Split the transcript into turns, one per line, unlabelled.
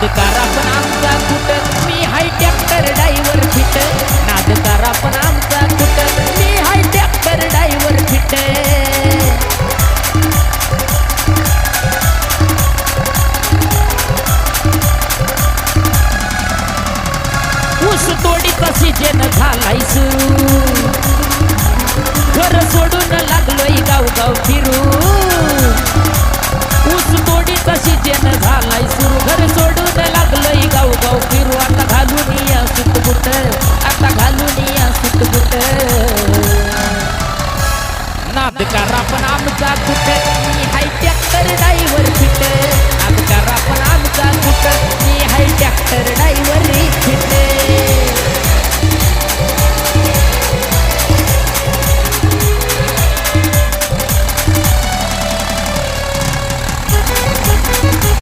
नाद करा पण आमचा कुठ? मी हाय ट्रॅक्टर डायव्हर फिट. नाद करा पण आमचा कुठ? मी हाय ट्रॅक्टर डायव्हर फिट. ऊस तोडी तोडीचा सीजन झालायस घर सोडून लागलोय गाव गाव फिरू गुट आता घालून या सुटबुट नाद करा पण आमचा